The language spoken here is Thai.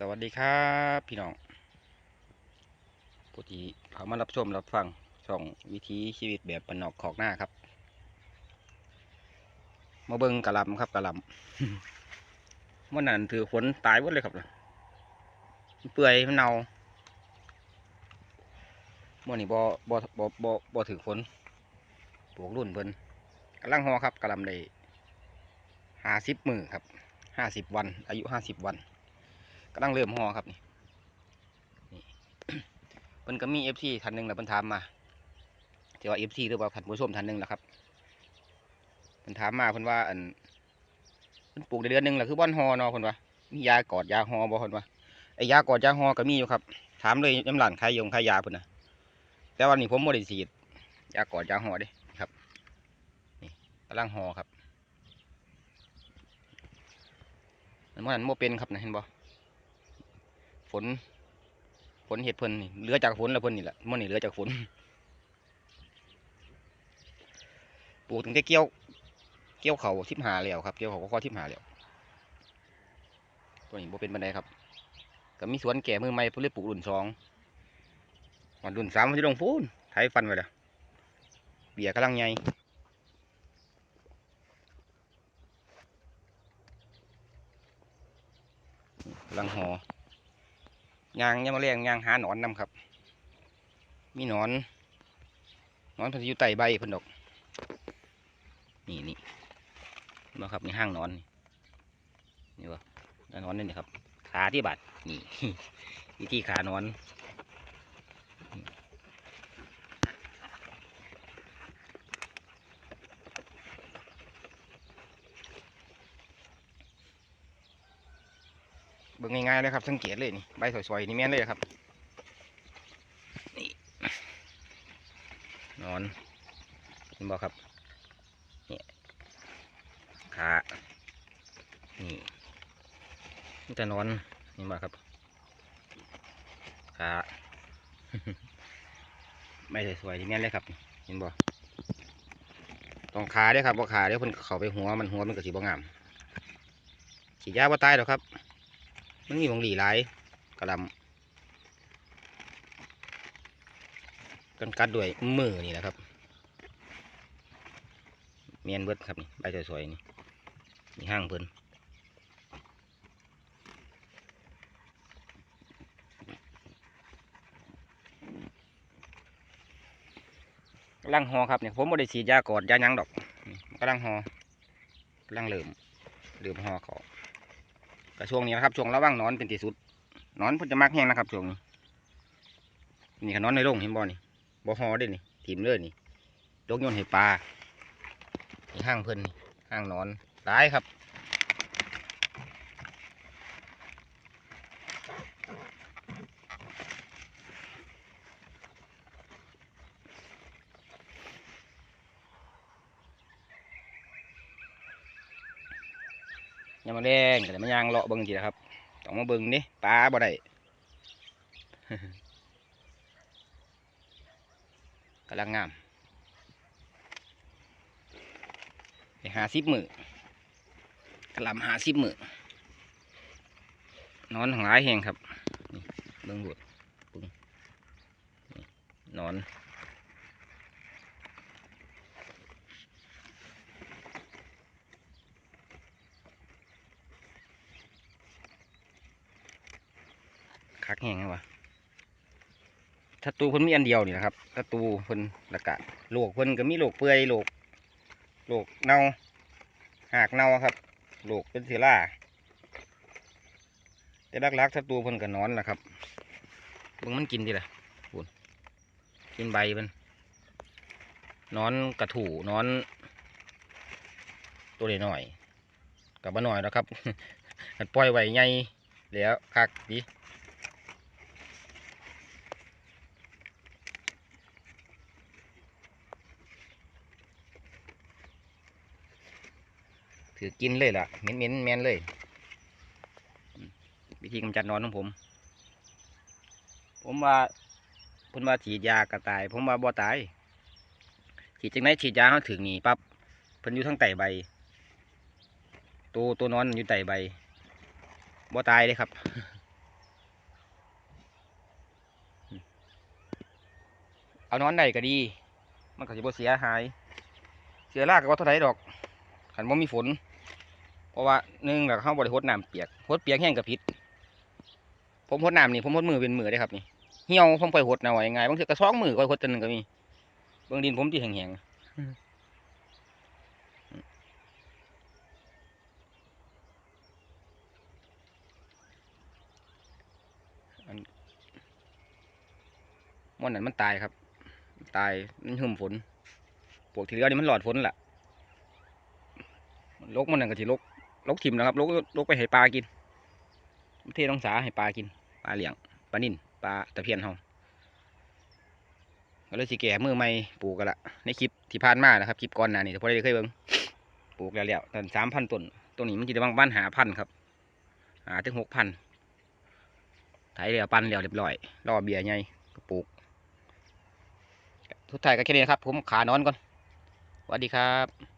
สวัสดีครับพี่น้องผู้ที่เขามารับชมรับฟังช่องวิถีชีวิตแบบปนนอกขอกหน้าครับ มาเบิงกะลำครับกะลำเมื่อนั้นถือขนตายหมดเลยครับน่ะมันเปื่อยมันเน่าเมื่อนี้บ่บ่บ่บ่บ่ถือขนปลูกรุ่นเพิ่นกำลังหอครับกะลำได้ห้าสิบมือครับห้าสิบวัน อายุห้าสิบวัน กำลังเริ่มห่อครับนี่เพิ่นก็มีเอฟซีท่านหนึ่งแหละเพิ่นถามมาที่ว่าเอฟซีหรือว่าท่านผู้ชมท่านหนึ่งแหละครับเพิ่นถามมาเพิ่นว่าอันเพิ่นปลูกได้เดือนหนึ่งแหละคือบ่อนห่อเนาะเพิ่นว่ามียากอดยาห่อบ่เพิ่นว่าไอ้ยากอดยาห่อก็มีอยู่ครับ ถามเลยยำหลานขายยงขายยาเพิ่นนะแต่วันนี้ผมบ่ได้ฉีดยากอดยาห่อเด้ครับนี่กำลังห่อครับมันบ่นั้นบ่เป็นครับนะเห็นบ่ นฝนเห็ดเพิ่นนี่เหลือจากฝนแล้วเพิ่นนี่แหละมันนี่เหลือจากฝนปลูกถึงได้เกี่ยว เกี่ยวเขาทิมหาแล้วครับเกี่ยวเขาก็ข้อทิมหาแล้วตัวนี้บ่เป็นบันไดครับก็มีสวนแก่มือใหม่เพิ่นเลยปลูกรุ่นสองวันรุ่นสามมันจะลงพูนไถฟันไว้แล้วเบียกำลังใหญ่กำลังหอ ยางยามมาแรงยางหาหนอนนำครับ มีหนอนหนอนพันธุ์อยู่ใต้ใบพันดอก นี่นี่มาครับนี่ห้างหนอน นี่วะหนอนนี่นี่ครับ ขาที่บาดนี่วิธีขาหนอน บิ่งง่ายๆเลยครับสังเกตเลยนี่ใบสวยๆนี่แม่นเลยครับนี่นอนเห็นบ่ครับนี่ขานี่นี่แต่หนอนเห็นบ่ครับขาใบสวยๆนี่แม่นเลยครับเห็นบ่ต้องขาเด้อครับบ่ขาเดี๋ยวเพิ่นเขาไปหัวมันหัวมันก็สิบ่งามฉีดยาบ่ตายหรอกครับ มันมีบางหลีหลายกระหลำกันกัดด้วยมือนี่แหละครับเมียนเบิดครับนี่ใบสวยๆนี่นี่ห้างเพิ่นกำลังหอครับเนี่ยผมไม่ได้ฉีดยากอดยายั้งดอกกำลังหอกำลังเริ่มเริ่มหอเขา กับช่วงนี้นะครับช่วงระว่างนอนเป็นที่สุดนอนเพิ่นจะมักแห้งนะครับช่วงนี้นี่ขนอนในโรงเห็นบ่นี่บ่ฮอได้นี่ถีมเลยนี่ยกโยนให้ปลาห้างเพิ่นห้างนอนตายครับ ยามมาแรงก็ได้มายางเลาะเบิ่งทีนะครับต้องมาเบิ่งนี่ปลาบ่ได้กำลังงามไปหาสิบมือกระหลำหาสิบมือนอนของหลายแห่งครับเบิ่งบุดปึ้งนี่นอน คักแห้งไงวะถ้าตูเพิ่นมีอันเดียวนี่นะครับถ้าตูเพิ่นละกะโรคเพิ่นก็มีโรคเปื่อยโรคโรคเน่าหากเน่าครับโรคเป็นเสียร่าแต่ลักๆถ้าตูเพิ่นก็นอนแหละครับบิ่งมันกินดิล่ะพูนกินใบมันนอนกระถูนอน ตัวเล็กหน้อยกับบ่น้อยแล้วครับปล่อยไว้ใหญ่แล้วคักดี ถือกินเลยล่ะเหม็นเหม็นแมนเลย วิธีกำจัดนอนของผม ผมว่าผมว่าฉีดยากระต่าย ผมว่าบ่ตายฉีดจากไหนฉีดยาเขาถึงนี่ปั๊บเพิ่นอยู่ทั้งไตใบ ตัวตัวนอนอยู่ไตใบบ่ตายเลยครับเอานอนได้ก็ดี มันก็จะบ่เสียหาย เสียรากก็ว่าเท่าไหร่ดอก คันบ่มีฝน เพราะว่าหนึ่งแล้วเฮาบ่ได้รดน้ำเปียกรดเปียกแห้งก็ผิดผมรดน้ำนี่ผมรดมือเป็นมือได้ครับนี่เหี่ยวผมค่อยรดนะว่ายังไงบางทีก็สองมือค่อยรดจนหนึงก็มีเบิ่งดินผมที่แห้งๆอันนนั้นมันตายครับ ตายมันหึมฝนพวกที่เหลือนี่มันหลอดฝนแหละ ลกมันนั่นก็สิลกลกถิ่มนะครับลกลกไปให้ปลากินเทน้องสาให้ปลากินปลาเหลียงปลานิ่นปลาตะเพียนเฮาก็เลยสิแก่มือใหม่ปลูกกันละในคลิปที่ผ่านมานะครับคลิปก่อนหน้านี่แต่พอได้เคยเบิ่งปลูกแล้วแล้วตอนสามพันต้นต้นนี้มันจะได้บางบ้านหาพันครับหาถึงหกพันไถเรียวปันเรียวเรียบร้อยรอเบียร์ไงก็ปลูก ทุกท่ายก็แค่นี้นครับ ผมขานอนก่อนสวัสดีครับ